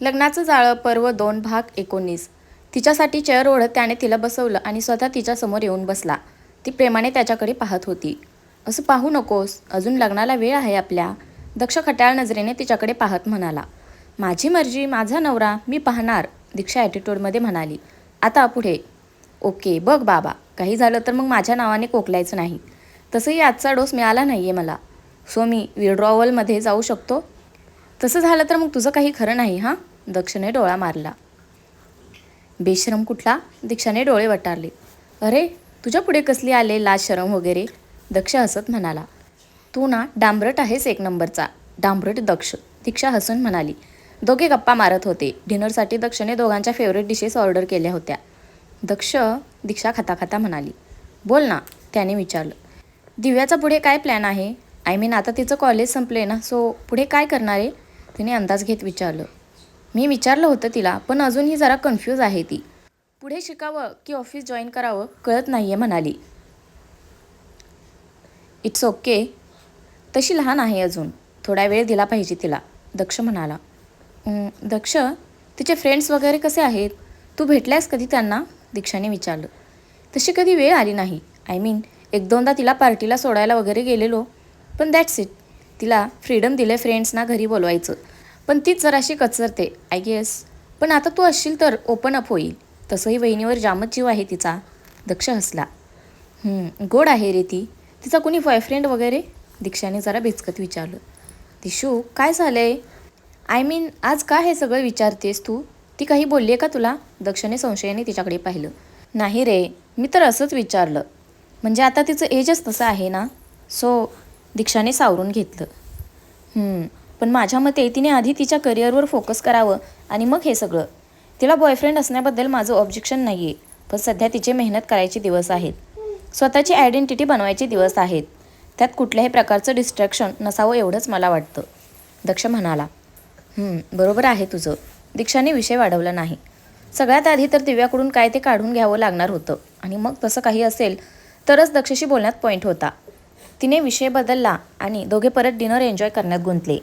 लग्नाचं जाळं पर्व दोन भाग एकोणीस. तिच्यासाठी चेअर ओढत त्याने तिला बसवलं आणि स्वतः तिच्यासमोर येऊन बसला. ती प्रेमाने त्याच्याकडे पाहत होती. असं पाहू नकोस अजून लग्नाला वेळ आहे आपल्या दक्ष खट्याळ नजरेने तिच्याकडे पाहत म्हणाला. माझी मर्जी माझा नवरा मी पाहणार दीक्षा ॲटिट्यूडमध्ये म्हणाली. आता पुढे. ओके बघ बाबा काही झालं तर मग माझ्या नावाने कोकलायचं नाही. तसंही आजचा डोस मिळाला नाही आहे मला. सो मी विड्रॉवलमध्ये जाऊ शकतो? तसं झालं तर मग तुझं काही खरं नाही हां? दक्षने डोळा मारला. बेशरम कुठला? दीक्षाने डोळे वटारले. अरे तुझ्या पुढे कसली आले लाज शरम वगैरे? दक्ष हसत म्हणाला. तू ना डांबरट आहेस एक नंबरचा. डांबरट दक्ष. दीक्षा हसून म्हणाली. दोघे गप्पा मारत होते. डिनरसाठी दक्षने दोघांच्या फेवरेट डिशेस ऑर्डर केल्या होत्या. दक्ष दीक्षा खाता खाता म्हणाली. बोल ना त्याने विचारलं. दिव्याचा पुढे काय प्लॅन आहे? आय मीन आता तिचं कॉलेज संपले ना सो पुढे काय करणार आहे? तिने अंदाज घेत विचारलं. मी विचारलं होतं तिला पण अजूनही जरा कन्फ्यूज आहे ती. पुढे शिकावं की ऑफिस जॉईन करावं कळत नाही आहे म्हणाली. इट्स ओके तशी लहान आहे अजून. थोडा वेळ दिला पाहिजे तिला दक्ष म्हणाला. दक्ष तिचे फ्रेंड्स वगैरे कसे आहेत? तू भेटल्यास कधी त्यांना? दीक्षाने विचारलं. तशी कधी वेळ आली नाही. आय मीन एक दोनदा तिला पार्टीला सोडायला वगैरे गेलेलो. पण दॅट्स इट तिला फ्रीडम दिले फ्रेंड्सना घरी बोलवायचं. पण तीच जराशी कचरते आय गेस पण आता तू असशील तर ओपन अप होईल. तसंही वहिनीवर जामच जीव आहे तिचा. दक्ष हसला. गोड आहे रे ती. तिचा कुणी बॉयफ्रेंड वगैरे? दीक्षाने जरा बेचकत विचारलं. दिशू काय झालं आहे आय मीन आज का हे सगळं विचारतेस तू? ती काही बोलली आहे का तुला? दक्षने संशयाने तिच्याकडे पाहिलं. नाही रे मी तर असंच विचारलं. म्हणजे आता तिचं एजच तसं आहे ना? सो दीक्षाने सावरून घेतलं. पण माझ्या मते तिने आधी तिच्या करिअरवर फोकस करावं आणि मग हे सगळं. तिला बॉयफ्रेंड असण्याबद्दल माझं ऑब्जेक्शन नाही आहे पण सध्या तिचे मेहनत करायचे दिवस आहेत. स्वतःची आयडेंटिटी बनवायचे दिवस आहेत. त्यात कुठल्याही प्रकारचं डिस्ट्रॅक्शन नसावं एवढंच मला वाटतं. दक्ष म्हणाला बरोबर आहे तुझं. दीक्षाने विषय वाढवला नाही. सगळ्यात आधी तर दिव्याकडून काय ते काढून घ्यावं लागणार होतं आणि मग तसं काही असेल तरच दक्षशी बोलण्यात पॉईंट होता. तिने विषय बदलला आणि दोघे परत डिनर एन्जॉय करण्यात गुंतले.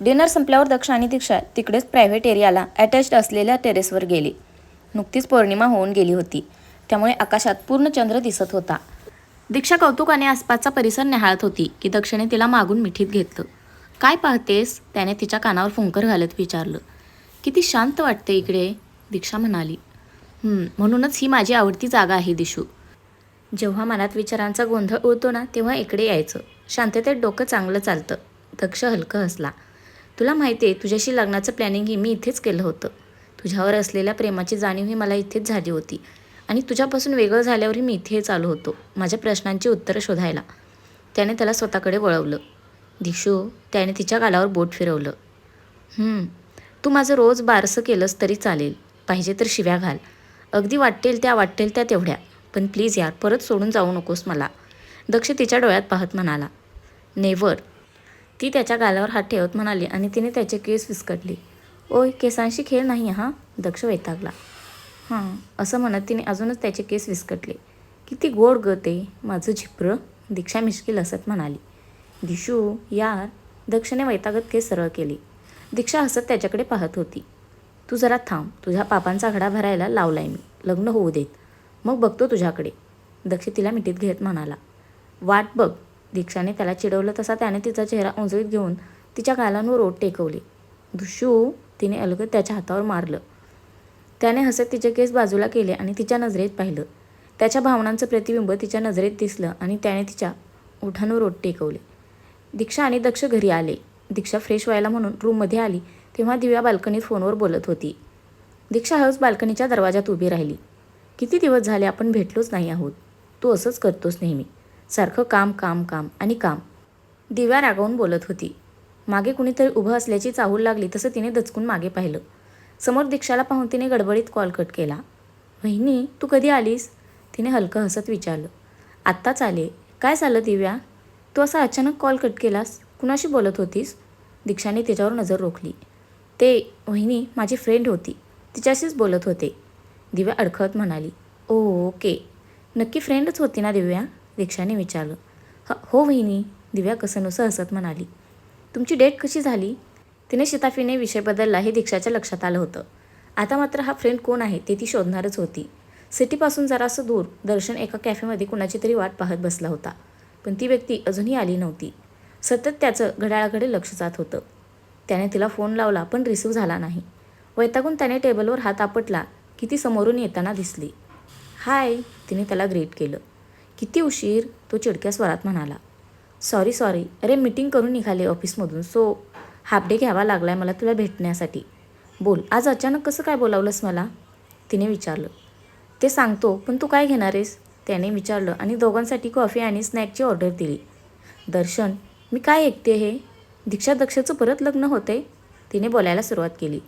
डिनर संपल्यावर दक्ष आणि दीक्षा तिकडेच प्रायव्हेट एरियाला अटॅच्ड असलेल्या टेरेसवर गेले. नुकतीच पौर्णिमा होऊन गेली होती. त्यामुळे आकाशात पूर्ण चंद्र दिसत होता. दीक्षा कौतुकाने आसपासचा परिसर निहाळत होती की दक्षिणे तिला मागून मिठीत घेतलं. काय पाहतेस? त्याने तिच्या कानावर फुंकर घालत विचारलं. किती शांत वाटते इकडे दीक्षा म्हणाली. म्हणूनच ही माझी आवडती जागा आहे दिशू. जेव्हा मनात विचारांचा गोंधळ उडतो ना तेव्हा इकडे यायचं. शांततेत डोकं चांगलं चालतं. दक्ष हलकं हसला. तुला माहिती आहे तुझ्याशी लग्नाचं प्लॅनिंगही मी इथेच केलं होतं. तुझ्यावर असलेल्या प्रेमाची जाणीवही मला इथेच झाली होती. आणि तुझ्यापासून वेगळं झाल्यावरही मी इथेच आलो होतो माझ्या प्रश्नांची उत्तरं शोधायला. त्याने त्याला स्वतःकडे वळवलं. दिशू त्याने तिच्या गालावर बोट फिरवलं. तू माझं रोज बारसं केलंस तरी चालेल पाहिजे तर शिव्या घाल. अगदी वाटेल त्या वाटेल त्या तेवढ्या. पण प्लीज यार परत सोडून जाऊ नकोस मला. दक्ष तिच्या डोळ्यात पाहत म्हणाला. नेवर ती त्याच्या गालावर हात ठेवत म्हणाली आणि तिने त्याचे केस विस्कटले. ओय केसांशी खेळ नाही हा? दक्ष वैतागला. हां असं म्हणत तिने अजूनच त्याचे केस विस्कटले. किती गोड ग ते माझं झिप्रं. दीक्षा मिश्किल हसत म्हणाली. दिशू यार दक्षने वैतागत केस सरळ केली. दीक्षा हसत त्याच्याकडे पाहत होती. तू जरा थांब तुझ्या पापांचा घडा भरायला लावलाय मी. लग्न होऊ देत. मग बघतो तुझ्याकडे. दक्ष तिला मिठीत घेत म्हणाला. वाट बघ दीक्षाने त्याला चिडवलं तसा त्याने तिचा चेहरा उंजळीत घेऊन तिच्या गालांवर ओट टेकवले. दुशू तिने अलगद त्याच्या हातावर मारलं. त्याने हसत तिचे केस बाजूला केले आणि तिच्या नजरेत पाहिलं. त्याच्या भावनांचं प्रतिबिंब तिच्या नजरेत दिसलं आणि त्याने तिच्या ओठांवर ओट टेकवले. दीक्षा आणि दक्ष घरी आले. दीक्षा फ्रेश व्हायला म्हणून रूममध्ये आली तेव्हा दिव्या बाल्कनीत फोनवर बोलत होती. दीक्षा हळूच बाल्कनीच्या दरवाजात उभी राहिली. किती दिवस झाले आपण भेटलोच नाही आहोत. तू असंच करतोस नेहमी. सारखं काम काम काम आणि काम. दिव्या रागावून बोलत होती. मागे कुणीतरी उभं असल्याची चाहूल लागली तसं तिने दचकून मागे पाहिलं. समोर दीक्षाला पाहून तिने गडबडीत कॉल कट केला. वहिनी तू कधी आलीस? तिने हलकं हसत विचारलं. आत्ताच आले. काय झालं दिव्या? तू असा अचानक कॉल कट केलास? कुणाशी बोलत होतीस? दीक्षाने तिच्यावर नजर रोखली. ते वहिनी माझी फ्रेंड होती. तिच्याशीच बोलत होते. दिव्या अडखळत म्हणाली. Oh okay. नक्की फ्रेंडच होती ना दिव्या? दीक्षाने विचारलं ह हो वहिनी दिव्या कसनुसं हसत म्हणाली. तुमची डेट कशी झाली? तिने शिताफीने विषय बदलला हे दीक्षाच्या लक्षात आलं होतं. आता मात्र हा फ्रेंड कोण आहे ते ती शोधणारच होती. सिटीपासून जरासं दूर दर्शन एका कॅफेमध्ये कुणाची तरी वाट पाहत बसला होता. पण ती व्यक्ती अजूनही आली नव्हती. सतत त्याचं घड्याळाकडे लक्ष जात होतं. त्याने तिला फोन लावला पण रिसीव्ह झाला नाही. वैतागून त्याने टेबलवर हात आपटला की ती समोरून येताना दिसली. हाय तिने त्याला ग्रेट केलं. किती उशीर? तो चिडक्या स्वरात म्हणाला. सॉरी सॉरी अरे मीटिंग करून निघाले ऑफिसमधून सो हाफ डे घ्यावा लागला आहे मला तुला भेटण्यासाठी. बोल. आज अचानक कसं काय बोलावलंस मला? तिने विचारलं. ते सांगतो पण तू काय घेणार आहेस? त्याने विचारलं आणि दोघांसाठी कॉफी आणि स्नॅकची ऑर्डर दिली. दर्शन मी काय ऐकते हे? दीक्षा दक्षचं परत लग्न होते तिने बोलायला सुरुवात केली.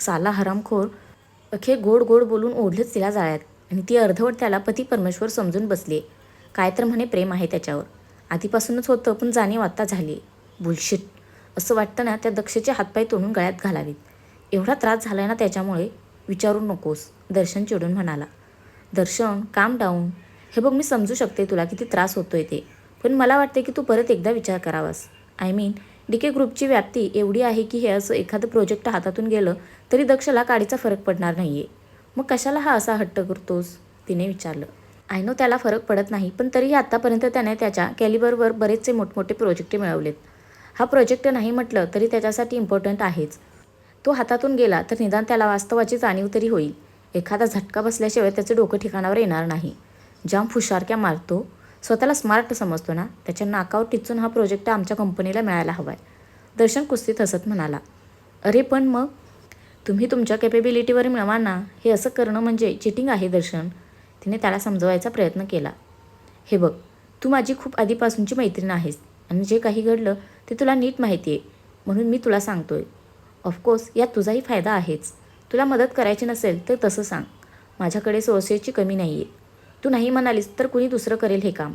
साला हरामखोर. अखे गोड गोड बोलून ओढलंच तिला जाळ्यात. आणि ती अर्धवट त्याला पती परमेश्वर समजून बसली. काय तर म्हणे प्रेम आहे त्याच्यावर. आधीपासूनच होतं पण जाणीव आत्ता झाली. बुलशिट असं वाटतं ना त्या दक्षचे हातपाय तोडून गळ्यात घालावीत. एवढा त्रास झालाय ना त्याच्यामुळे विचारू नकोस दर्शन चिडून म्हणाला. दर्शन काम डाऊन हे बघ मी समजू शकते तुला किती त्रास होतोय ते. पण मला वाटते की तू परत एकदा विचार करावास. आय मीन डी के ग्रुपची व्याप्ती एवढी आहे की हे असं एखादं प्रोजेक्ट हातातून गेलं तरी दक्षला काडीचा फरक पडणार नाही आहे मग कशाला हा असा हट्ट करतोस? तिने विचारलं. आय नो त्याला फरक पडत नाही पण तरीही आत्तापर्यंत त्याने त्याच्या कॅलिबरवर बरेचसे मोठमोठे प्रोजेक्ट मिळवलेत. हा प्रोजेक्ट नाही म्हटलं तरी त्याच्यासाठी इम्पॉर्टंट आहेच. तो हातातून गेला तर निदान त्याला वास्तवाची जाणीव तरी होईल. एखादा झटका बसल्याशिवाय त्याचं डोकं ठिकाणावर येणार नाही. जाम फुशारक्या मारतो. स्वतःला स्मार्ट समजतो ना? त्याच्या नाकावर टिचून हा प्रोजेक्ट आमच्या कंपनीला मिळायला हवा आहे दर्शन कुस्तीत हसत म्हणाला. अरे पण मग? तुम्ही तुमच्या कॅपेबिलिटीवर मिळवा ना. हे असं करणं म्हणजे चिटिंग आहे दर्शन. तिने त्याला समजवायचा प्रयत्न केला. हे बघ तू माझी खूप आधीपासूनची मैत्रीण आहेस आणि जे काही घडलं ते तुला नीट माहिती आहे म्हणून मी तुला सांगतोय. ऑफकोर्स यात तुझाही फायदा आहेच. तुला मदत करायची नसेल तर तसं सांग. माझ्याकडे सोर्सेसची कमी नाही आहे तू नाही म्हणालीस तर कुणी दुसरं करेल हे काम.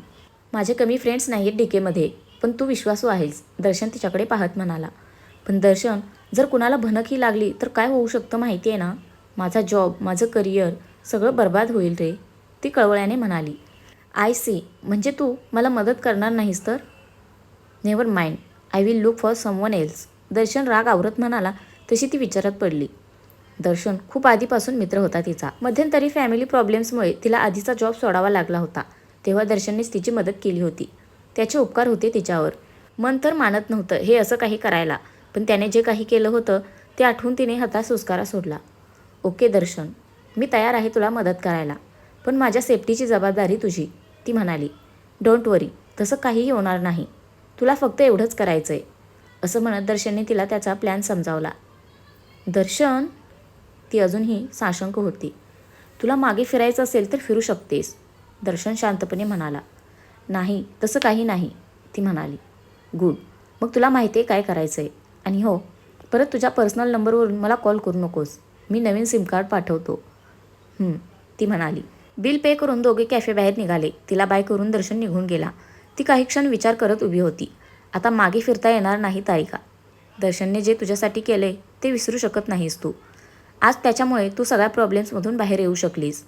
माझे कमी फ्रेंड्स नाही आहेत डीकेमध्ये पण तू विश्वासू आहेस. दर्शन तिच्याकडे पाहत म्हणाला. पण दर्शन जर कुणाला भनकही लागली तर काय होऊ शकतं माहिती आहे ना? माझा जॉब माझं करिअर सगळं बर्बाद होईल रे ती कळवळ्याने म्हणाली. आय सी म्हणजे तू मला मदत करणार नाहीस तर? Never mind I will look for someone else Darshan राग आवरत म्हणाला तशी ती विचारात पडली. दर्शन खूप आधीपासून मित्र होता तिचा. मध्यंतरी फॅमिली प्रॉब्लेम्समुळे तिला आधीचा जॉब सोडावा लागला होता. तेव्हा दर्शननेच तिची मदत केली होती. त्याचे उपकार होते तिच्यावर. मन तर मानत नव्हतं हे असं काही करायला. पण त्याने जे काही केलं होतं ते आठवून तिने हातात सुस्कारा सोडला. ओके दर्शन. मी तयार आहे तुला मदत करायला. पण माझ्या सेफ्टीची जबाबदारी तुझी ती म्हणाली. डोंट वरी तसं काहीही होणार नाही. तुला फक्त एवढंच करायचं आहे असं म्हणत दर्शनने तिला त्याचा प्लॅन समजावला. दर्शन? ती अजूनही साशंक होती. तुला मागे फिरायचं असेल तर फिरू शकतेस दर्शन शांतपणे म्हणाला. नाही तसं काही नाही ती म्हणाली. गुड. मग तुला माहिती आहे काय करायचं आहे आणि हो परत तुझ्या पर्सनल नंबरवरून मला कॉल करू नकोस. मी नवीन सिम कार्ड पाठवतो. ती म्हणाली. बिल पे करून दोघे कॅफे बाहेर निघाले. तिला बाय करून दर्शन निघून गेला. ती काही क्षण विचार करत उभी होती. आता मागे फिरता येणार नाही तारिका. दर्शनने जे तुझ्यासाठी केले ते विसरू शकत नाहीस तू. आज त्याच्यामुळे तू सगळ्या प्रॉब्लेम्समधून बाहेर येऊ शकलीस.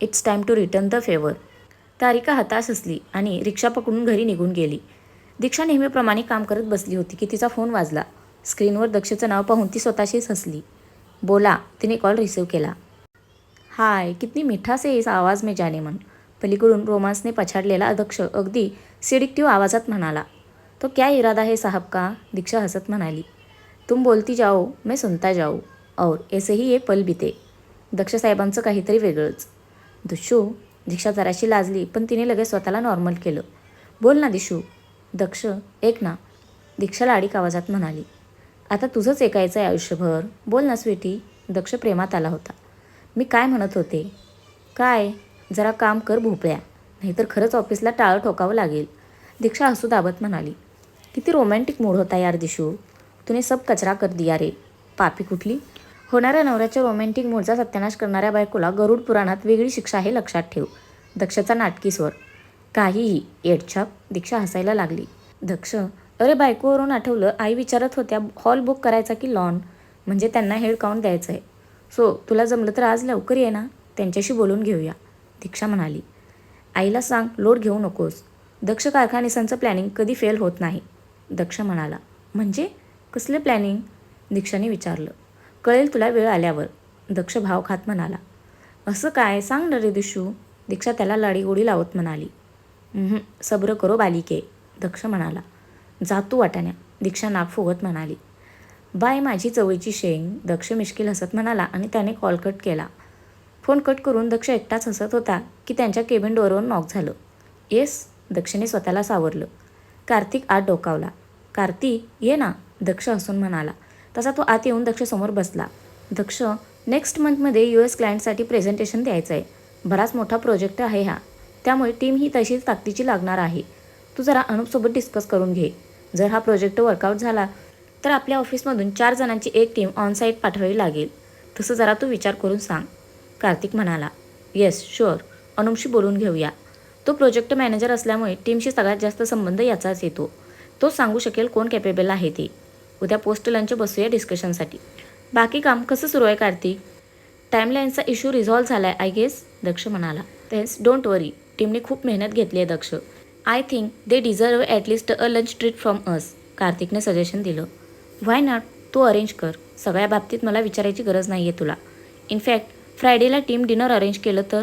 It's time to return the favour Tarika हताश असली आणि रिक्षा पकडून घरी निघून गेली. दीक्षा नेहमीप्रमाणे काम करत बसली होती की तिचा फोन वाजला. स्क्रीनवर दक्षचं नाव पाहून ती स्वतःशीच हसली. बोला तिने कॉल रिसीव्ह केला. हाय कितनी मिठास से इस आवाज में जाने मन पलीकडून रोमांसने पछाडलेला अध्यक्ष अगदी सिडिक्टिव्ह आवाजात म्हणाला तो क्या इरादा है साहब का? दीक्षा हसत म्हणाली तुम बोलती जाओ मैं सुनता जाऊ. और ऐसे ही ये पल बिते. दक्ष साहेबांचं काहीतरी वेगळंच. दुशू दीक्षा जराशी लाजली पण तिने लगेच स्वतःला नॉर्मल केलं. बोल ना दिशू. दक्ष एक ना. दीक्षा लाडीक आवाजात म्हणाली आता तुझंच ऐकायचं आहे आयुष्यभर. बोल ना स्वीटी. दक्ष प्रेमात आला होता. मी काय म्हणत होते? काय? जरा काम कर भोपळ्या. नाहीतर खरंच ऑफिसला टाळं ठोकावं लागेल. दीक्षा हसू दाबत म्हणाली किती रोमॅन्टिक मूड होता यार दिशू. तुने सब कचरा कर दिया रे. पापी कुठली? होणाऱ्या नवऱ्याच्या रोमॅन्टिक मूडचा सत्यानाश करणाऱ्या बायकोला गरुड पुराणात वेगळी शिक्षा आहे लक्षात ठेव. दक्षचा नाटकी स्वर काहीही येडछाप दीक्षा हसायला लागली. दक्ष अरे बायकोवरून आठवलं आई विचारत होत्या हॉल बुक करायचा की लॉन? म्हणजे त्यांना हेड काउंट द्यायचं आहे सो तुला जमलं तर आज लवकर ये ना त्यांच्याशी बोलून घेऊया. दीक्षा म्हणाली. आईला सांग लोड घेऊ नकोस. दक्ष कारखानिसांचं प्लॅनिंग कधी फेल होत नाही. दक्ष म्हणाला. म्हणजे? कसले प्लॅनिंग? दीक्षाने विचारलं. कळेल तुला वेळ आल्यावर. दक्ष भाव खात म्हणाला. असं काय? सांग ना रे दिशू. दीक्षा त्याला लाडीगोडी लावत म्हणाली. सब्र करो बालिके दक्ष म्हणाला. जातू वाटाण्या दीक्षा नाक फुगत म्हणाली. बाय माझी चवळीची शेंग दक्ष मिश्किल हसत म्हणाला आणि त्याने कॉल कट केला. फोन कट करून दक्ष एकटाच हसत होता की त्यांच्या केबिन डोअरवर नॉक झालं. येस दक्षने स्वतःला सावरलं. कार्तिक आत डोकावला. कार्तिक ये ना दक्ष हसून म्हणाला. तसा तो आत येऊन दक्षसमोर बसला. दक्ष नेक्स्ट मंथमध्ये यू एस क्लायंटसाठी प्रेझेंटेशन द्यायचं आहे बराच मोठा प्रोजेक्ट आहे हा. त्यामुळे टीम ही तशीच ताकदीची लागणार आहे. तू जरा अनुपसोबत डिस्कस करून घे. जर हा प्रोजेक्ट वर्कआउट झाला तर आपल्या ऑफिसमधून चार जणांची एक टीम ऑनसाईट पाठवावी लागेल. तसं जरा तू विचार करून सांग. कार्तिक म्हणाला येस शुअर अनुपशी बोलून घेऊया. तो प्रोजेक्ट मॅनेजर असल्यामुळे टीमशी सगळ्यात जास्त संबंध याचाच येतो. तो सांगू शकेल कोण कॅपेबल आहे ते. उद्या पोस्ट लंच बसूया डिस्कशनसाठी बाकी काम कसं सुरू आहे कार्तिक? टाईमलाईनचा इश्यू रिझॉल्व्ह झाला आहे आय गेस दक्ष म्हणाला. तेच डोंट वरी टीमने खूप मेहनत घेतली आहे Daksh. I think they deserve at least a lunch treat from us कार्तिकने suggestion दिलं. व्हाय नॉट तू अरेंज कर. सगळ्या बाबतीत मला विचारायची गरज नाही आहे तुला इनफॅक्ट फ्रायडेला टीम डिनर अरेंज केलं तर?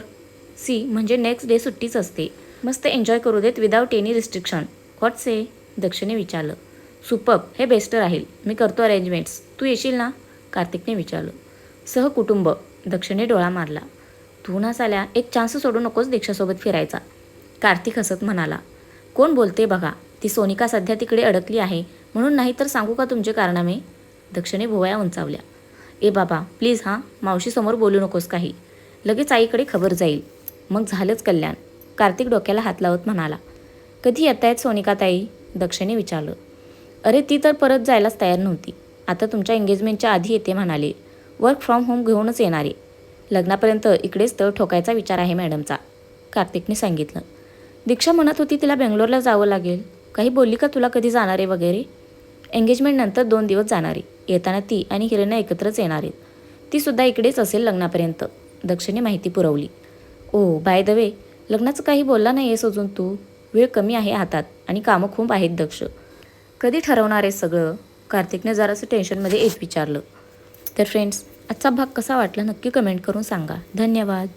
सी म्हणजे नेक्स्ट डे सुट्टीच असते. मस्त एन्जॉय करू देत without any restriction what say दक्षने विचारलं. सुपब हे बेस्ट राहील. मी करतो अरेंजमेंट्स तू येशील ना? कार्तिकने विचारलं. सहकुटुंब दक्षिणे डोळा मारला. तू ना साल्या एक चान्स सोडू नकोस दीक्षासोबत फिरायचा. कार्तिक हसत म्हणाला कोण बोलते बघा ती सोनिका सध्या तिकडे अडकली आहे म्हणून नाही तर सांगू का तुमचे कारनामे? दक्षिणे भुवया उंचावल्या ए बाबा प्लीज हां मावशीसमोर बोलू नकोस काही. लगेच आईकडे खबर जाईल. मग झालंच कल्याण. कार्तिक डोक्याला हात लावत म्हणाला कधी येत आहेत सोनिकाताई? दक्षिणे विचारलं अरे ती तर परत जायलाच तयार नव्हती. आता तुमच्या एंगेजमेंटच्या आधी येते म्हणाले. वर्क फ्रॉम होम घेऊनच येणारे. लग्नापर्यंत इकडेच तळ ठोकायचा विचार आहे मॅडमचा. कार्तिकने सांगितलं. दीक्षा म्हणत होती तिला बेंगलोरला जावं लागेल. काही बोलली का तुला कधी जाणार आहे वगैरे? एंगेजमेंट नंतर दोन दिवस जाणारी येताना ती आणि हिरण्या एकत्रच येणार आहेत. ती सुद्धा इकडेच असेल लग्नापर्यंत. दक्षिणे माहिती पुरवली. ओ बाय द वे लग्नाचं काही बोलला नाही आहेस अजून तू? वेळ कमी आहे हातात आणि कामं खूप आहेत दक्ष. कधी ठरवणार आहे सगळं? कार्तिकने जरासं टेन्शनमध्ये एक विचारलं. तर फ्रेंड्स आजचा भाग कसा वाटला नक्की कमेंट करून सांगा. धन्यवाद.